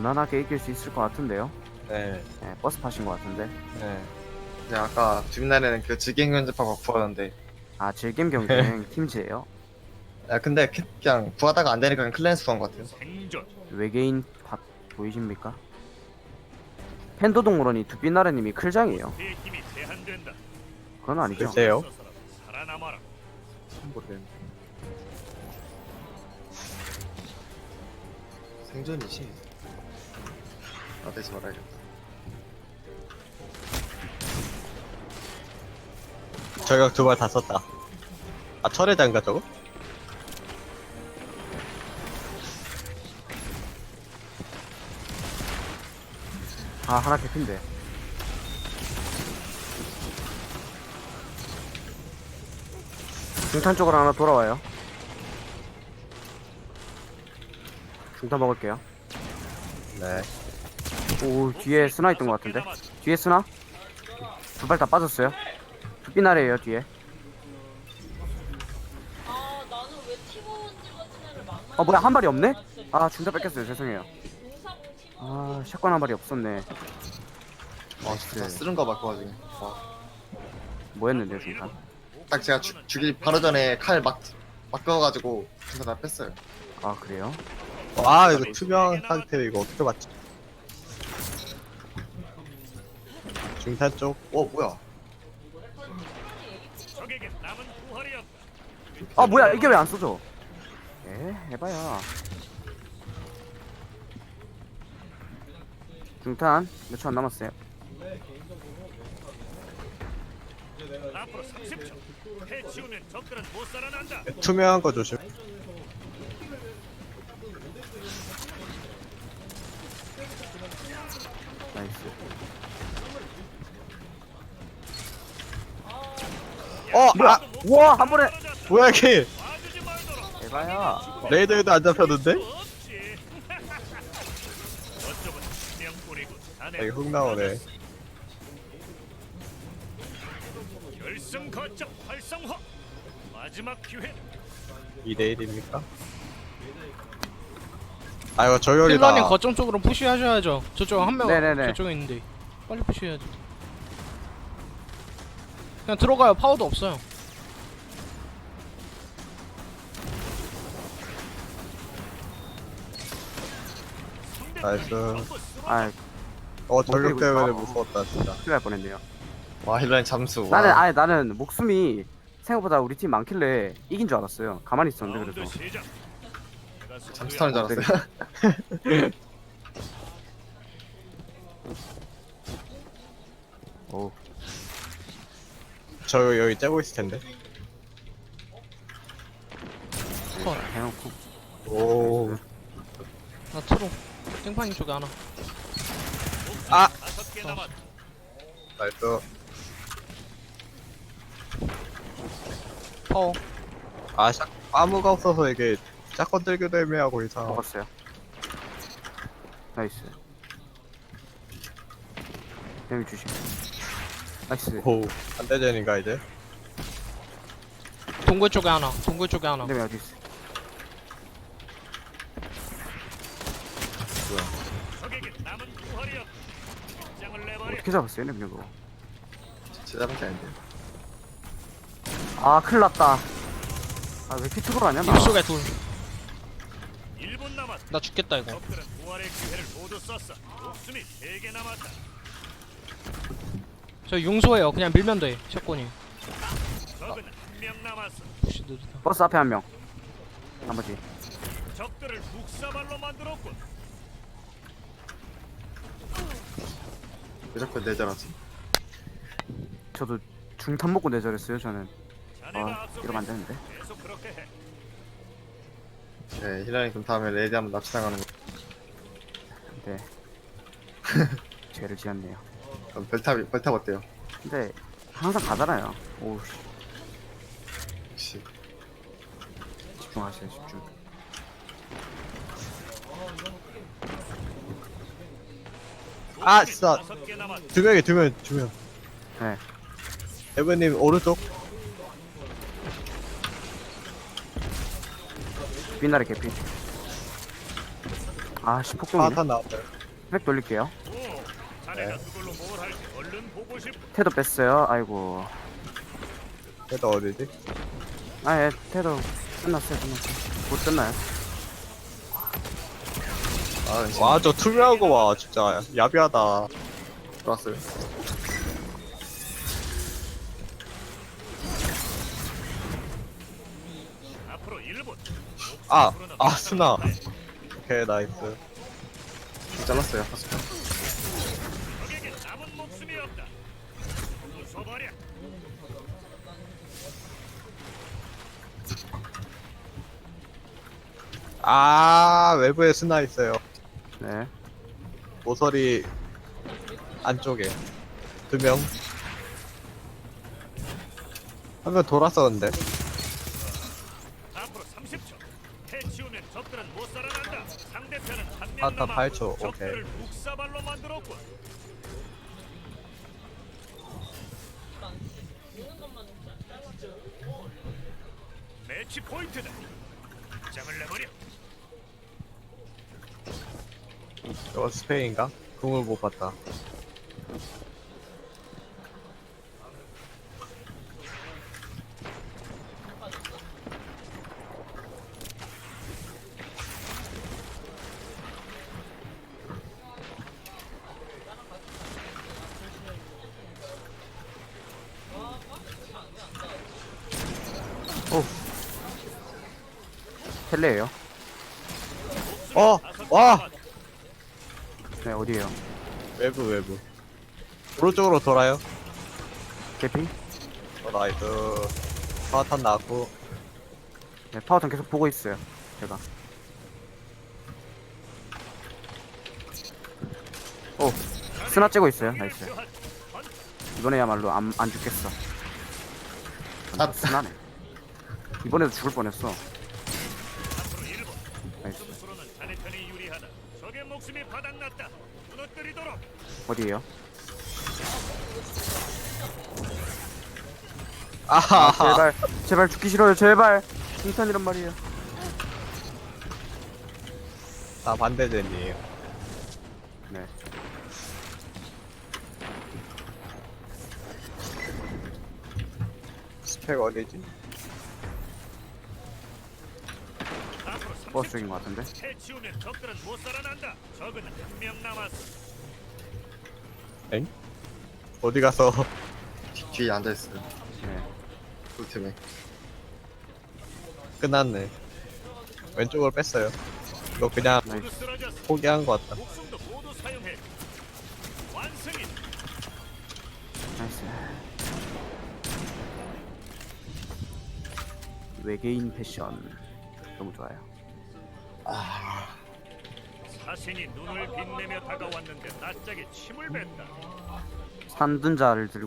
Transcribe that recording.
무난하게 이길 수 있을 것 같은데요. 네. 네, 버스 파신 것 같은데. 네. 근데 아까 주민날에는 그 직행 면접하고 구하던데 아 질겜 경쟁 팀즈예요. 야 근데 그- 그냥 구하다가 안 되니까 그냥 클랜스 구한 것 같아요 생존 외계인 밥 보이십니까? 팬도 동물원이 두빛나래님이 클장이에요. 내 힘이 제한된다 그건 아니죠. 글쎄요. 서서라도 살아남아라 모르겠네 생존이지 아 대지 말아야겠다 저격 두 발 다 썼다. 아, 철회장가 저거? 아 하나 개핀데. 중탄 쪽으로 하나 돌아와요. 중탄 먹을게요. 네. 오 뒤에 스나 있던 것 같은데. 뒤에 스나? 두 발 다 빠졌어요. 두빛나래예요 뒤에. 아 나는 왜 팀원들 같은 애를 만나? 어 뭐야 한 발이 없네? 아 중탄 뺏겼어요 죄송해요. 공사공 팀원. 아 샷건 한 발이 없었네. 와 진짜 다 쓰는가 봐 그거 지금 와. 뭐였는데 중탄? 딱 제가 죽, 죽일 바로 전에 칼 막막 그어가지고 진짜 다 뺐어요 아 그래요? 와, 이거 투명 상태 이거 어떻게 맞지? 중탄 쪽. 어 뭐야 적에게 남은 부활이었다 아 뭐야 이게 왜 안 써져? 에 해봐야. 중탄 몇 초 안 남았어요. 앞으로 30초 해치우면 적들은 못 살아난다 투명한 거 조심. 나이스. 어! 아! 우와 한 번에 뭐야, 말도록 해봐야. 레이더에도 안 잡혔는데? 아, 이거 훅 나오네. 결승 거점 활성화 마지막 기회 2대1입니까? 아, 이거 저격이다. 힐러님 거점 쪽으로 푸시하셔야죠. 저쪽 한 명 네네네. 저쪽에 있는데 빨리 푸시해야죠. 그냥 들어가요. 파워도 없어요. 나이스. 아 어, 못 때문에. 무서웠다, 진짜. 큰일 날 뻔했네요. 와 힐러님 잠수 와. 나는 아니 나는 목숨이 생각보다 우리 팀 많길래 이긴 줄 알았어요. 가만히 있었는데 그래서. 잠수 타는 줄 알았어요 오 저 여기 째고 있을 텐데. 컷. 해놓고. 오. 나 트로. 땡파님 쪽에 하나. 아! 나이스. 파워. 아, 샷, 아무가 없어서 이게 샷건 들기도 애매하고 이상. 먹었어요. 나이스. 데미 주심. 나이스. 오, 안대전인가 이제? 동굴 쪽에 하나. 동굴 쪽에 하나. 데미 어디 있어? 어떻게 잡았어요, 데미 그거? 제 잡은 게 아닌데 아, 큰일 났다. 아, 왜 피트볼 하냐, 나? 입속에 둘. 1분 남았다 나 죽겠다 이거. 적들은 부활의 기회를 모두 썼어 목숨이 3개 남았다 저 융소예요. 그냥 밀면 돼. 샷건이. 적은 한명 남았어 푸시 느리다. 버스 앞에 한 명. 나머지. 적들을 북사발로 만들었군 왜 자꾸 내절하지 저도 중탄 먹고 내절했어요, 저는. 자네가 아, 앞서고 이러면 안 있어. 되는데. 계속 그렇게 해네 힐러님 그럼 다음에 레디 한번 납치당하는 거 네. 죄를 지었네요. 그럼 별탑 별탑 어때요 근데 항상 가잖아요. 오우, 씨. 역시 집중하세요, 집중. 아, 진짜. 두 명이 두 명, 두 명. 네. 에브님 오른쪽? 빛나래 개피. 아씨 폭동이 파탄 나왔어요. 백 돌릴게요 오, 자 싶. 태도 뺐어요 아이고 그래도 어디지? 아 예 태도 끝났어요 끝났어요 곧 끝나요 아 씨, 와저 투명한 거와 진짜 야비하다. 들어왔어요 앞으로 1분. 아 아 스나. 오케이 나이스. 잘랐어요 적에게 남은 목숨이 없다. 부숴버려. 아 외부에 스나 있어요. 네 모서리 안쪽에 두 명. 한 명 돌았었는데. 앞으로 30초. 해치우면 적들은 못 살아난다. 상대편은 한명 아까 남아. 8초, 적들을 묵사발로 만들었군. 매치 포인트다. 장을 내버려. 이거 스페인가? 궁을 못 봤다. 텔레예요 어! 와! 네 어디에요 외부 외부. 오른쪽으로 돌아요. 개피 어, 나이스. 파탄 나왔고. 네 파워턴 계속 보고 있어요 제가 오 스나 째고 있어요 나이스 이번에야말로 안, 안 죽겠어 아. 스나네 이번에도 죽을 뻔했어 어디에요? 아, 아하하. 제발 제발 죽기 싫어요 제발 칭찬이란 말이에요 다 반대제니에요. 네 스펙 어디지? 버스 30초. 쪽인 것 같은데 해치우면 적들은 못 살아난다. 적은 한 명 남았어. 엥? 어디 가서 뒤- 뒤에 앉아있어요 네 꿀템에 끝났네. 왼쪽으로 뺐어요. 이거 그냥 모두 쓰러졌어. 포기한 것 같다. 목숨도 모두 사용해. 완승이. 나이스 외계인 패션 너무 좋아요 사신이 눈을 빛내며 다가왔는데 낯짝에 침을 뱉다. 산둔자를 들고